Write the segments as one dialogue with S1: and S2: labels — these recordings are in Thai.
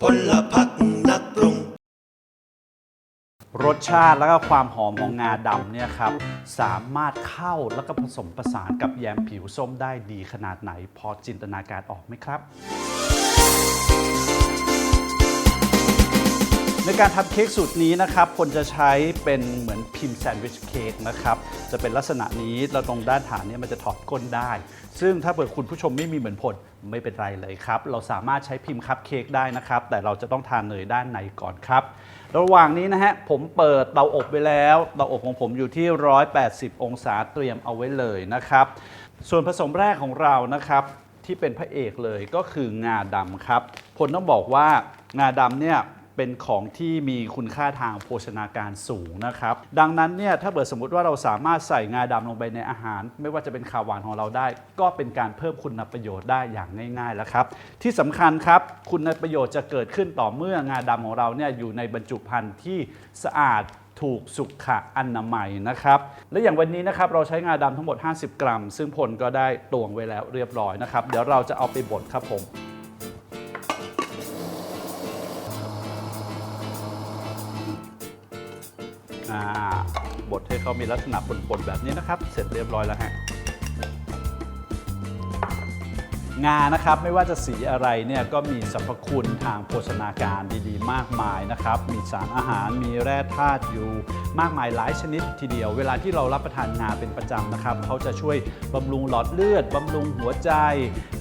S1: พลพักนักปรุง
S2: รสชาติแล้วก็ความหอมของงาดำเนี่ยครับสามารถเข้าแล้วก็ผสมผสานกับแยมผิวส้มได้ดีขนาดไหน พอจินตนาการออกไหมครับ ในการทำเค้กสูตรนี้นะครับคนจะใช้เป็นเหมือนพิมพ์แซนด์วิชเค้กนะครับ จะเป็นลักษณะนี้แล้วตรงด้านฐานเนี่ยมันจะถอดก้นได้ ซึ่งถ้าเกิดคุณผู้ชมไม่มีเหมือนผลไม่เป็นไรเลยครับ เราสามารถใช้พิมพ์คัพเค้กได้นะครับ แต่เราจะต้องทานเนยด้านในก่อนครับ ระหว่างนี้นะฮะผมเปิดเตาอบไว้แล้วเตาอบของผมอยู่ที่ 180 องศาเตรียมเอาไว้เลยนะครับ ส่วนผสมแรกของเรานะครับที่เป็นพระเอกเลยก็คืองาดำครับผลต้องบอกว่างาดำเนี่ย เป็นของที่มีคุณค่าทางโภชนาการสูงนะครับ ดังนั้นเนี่ยถ้าเกิดสมมติว่าเราสามารถใส่งาดำลงไปในอาหาร ไม่ว่าจะเป็นข่าวหวานของเราได้ ก็เป็นการเพิ่มคุณประโยชน์ได้อย่างง่ายๆแล้วครับ ที่สำคัญครับคุณประโยชน์จะเกิดขึ้นต่อเมื่องาดำของเราเนี่ยอยู่ในบรรจุภัณฑ์ที่สะอาดถูกสุขอนามัยนะครับ และอย่างวันนี้นะครับเราใช้งาดำทั้งหมด 50 กรัม ซึ่งพลก็ได้ตวงไว้แล้วเรียบร้อยนะครับ เดี๋ยวเราจะเอาไปบดครับผม อ่าบดให้เขามีลักษณะปนๆแบบนี้นะครับ เสร็จเรียบร้อยแล้วฮะ งานะครับไม่ว่าจะสีอะไรเนี่ยก็มีสรรพคุณทางโภชนาการดีๆ มากมายนะครับ มีสารอาหารมีแร่ธาตุอยู่ มากมายหลายชนิดทีเดียว เวลาที่เรารับประทานงาเป็นประจำนะครับเขาจะช่วยบำรุงหลอดเลือดบำรุงหัวใจ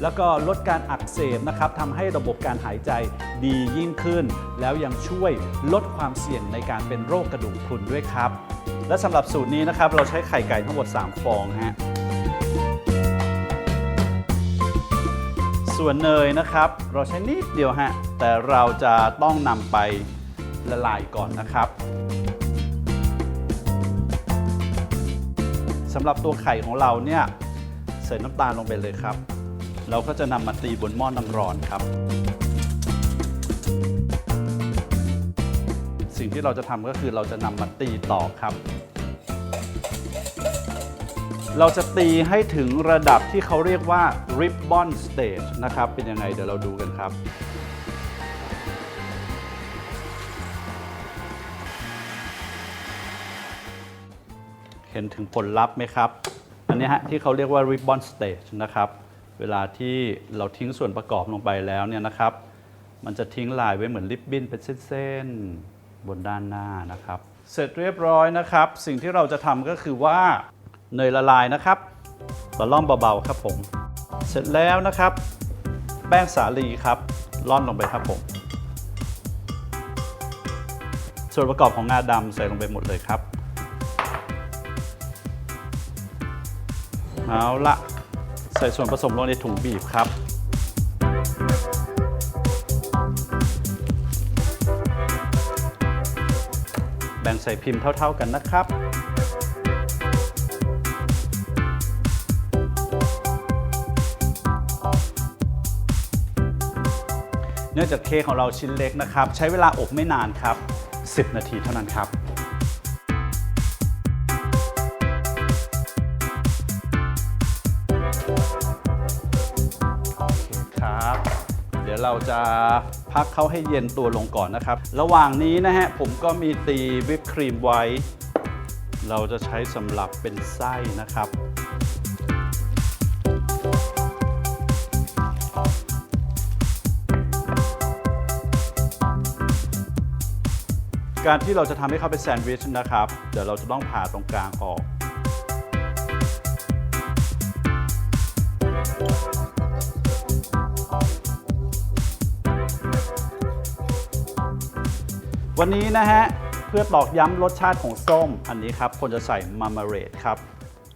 S2: แล้วก็ลดการอักเสบนะครับทำให้ระบบการหายใจดียิ่งขึ้น แล้วยังช่วยลดความเสี่ยงในการเป็นโรคกระดูกพรุนด้วยครับ และสำหรับสูตรนี้นะครับเราใช้ไข่ไก่ทั้งหมด 3 ฟองฮะ ส่วนเนยนะครับ เราใช้นิดเดียวฮะ แต่เราจะต้องนำไปละลายก่อนนะครับสำหรับตัวไข่ของเราเนี่ยใส่น้ำตาลลงไปเลยครับ เราก็จะนำมาตีบนหม้อน้ำร้อนครับ สิ่งที่เราจะทำก็คือเราจะนำมาตีต่อครับ เราจะตีให้ถึงระดับที่เขาเรียกว่า ribbon stage นะครับ เป็นยังไงเดี๋ยวเราดูกันครับเห็นถึงผลลัพธ์ไหมครับ อันนี้ฮะที่เขาเรียกว่า ribbon stage นะครับ เวลาที่เราทิ้งส่วนประกอบลงไปแล้วเนี่ยนะครับ มันจะทิ้งลายไว้เหมือนริบบิ้นเป็นเส้นๆบนด้านหน้านะครับ เสร็จเรียบร้อยนะครับ สิ่งที่เราจะทำก็คือว่า เนยละลายนะครับตะล่อมเบาๆครับผม เสร็จแล้วนะครับ แป้งสาลีครับร่อนลงไปครับผม ส่วนประกอบของงาดำใส่ลงไปหมดเลยครับเอาละใส่ส่วนผสมลงในถุงบีบครับ แบ่งใส่พิมพ์เท่า ๆกันนะครับ เนื่องจากเค้กของเราชิ้นเล็กนะครับ ใช้เวลาอบไม่นานครับ 10 นาทีเท่านั้นครับ โอเคครับ เดี๋ยวเราจะพักเขาให้เย็นตัวลงก่อนนะครับ ระหว่างนี้นะฮะ ผมก็มีตีวิปครีมไว้ เราจะใช้สำหรับเป็นไส้นะครับ การที่เราจะทำให้เขาเป็นแซนด์วิชนะครับ เดี๋ยวเราจะต้องผ่าตรงกลางออกวันนี้นะฮะ เพื่อตอกย้ำรสชาติของส้ม อันนี้ครับคนจะใส่มามาเรดครับ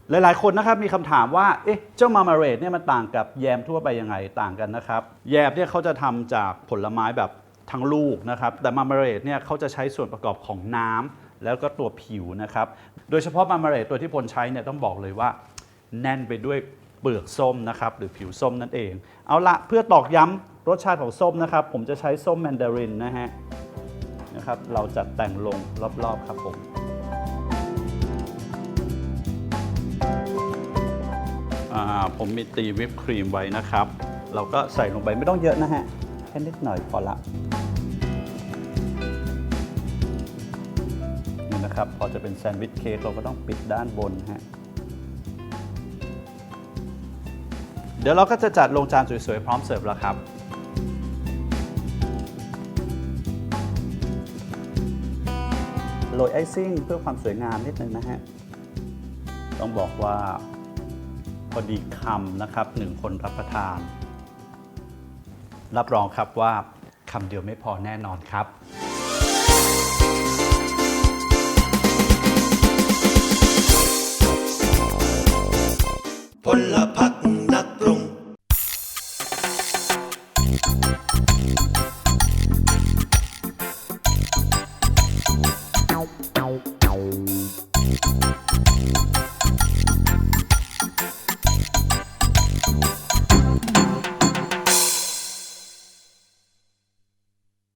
S2: หลายๆคนนะครับมีคำถามว่า เอ๊ะ เจ้ามามาเรดเนี่ยมันต่างกับแยมทั่วไปยังไงต่างกันนะครับ แยมเนี่ยเขาจะทำจากผลไม้แบบ ทั้งลูกนะครับแต่มามาเรดเนี่ยเขาจะใช้ส่วนประกอบของน้ำแล้วก็ตัวผิวนะครับ โดยเฉพาะมามาเรดตัวที่พลใช้เนี่ยต้องบอกเลยว่า แน่นไปด้วยเปลือกส้มนะครับหรือผิวส้มนั่นเอง เอาละเพื่อตอกย้ำรสชาติของส้มนะครับ ผมจะใช้ส้มแมนดารินนะฮะนะครับเราจัดแต่งลงรอบๆครับผมผมมีตีวิปครีมไว้นะครับ เราก็ใส่ลงไปไม่ต้องเยอะนะฮะ แค่นิดหน่อยพอละ นะครับ พอจะเป็นแซนด์วิชเค้กเราก็ต้องปิดด้านบนฮะเดี๋ยวเราก็จะจัดลงจานสวยๆ พร้อมเสิร์ฟแล้วครับโรยไอซิ่งเพื่อความสวยงามนิดนึงนะฮะ ต้องบอกว่าพอดีคำนะครับหนึ่งคนรับประทาน รับรองครับว่าคำเดียวไม่พอแน่นอนครับ
S1: Packen,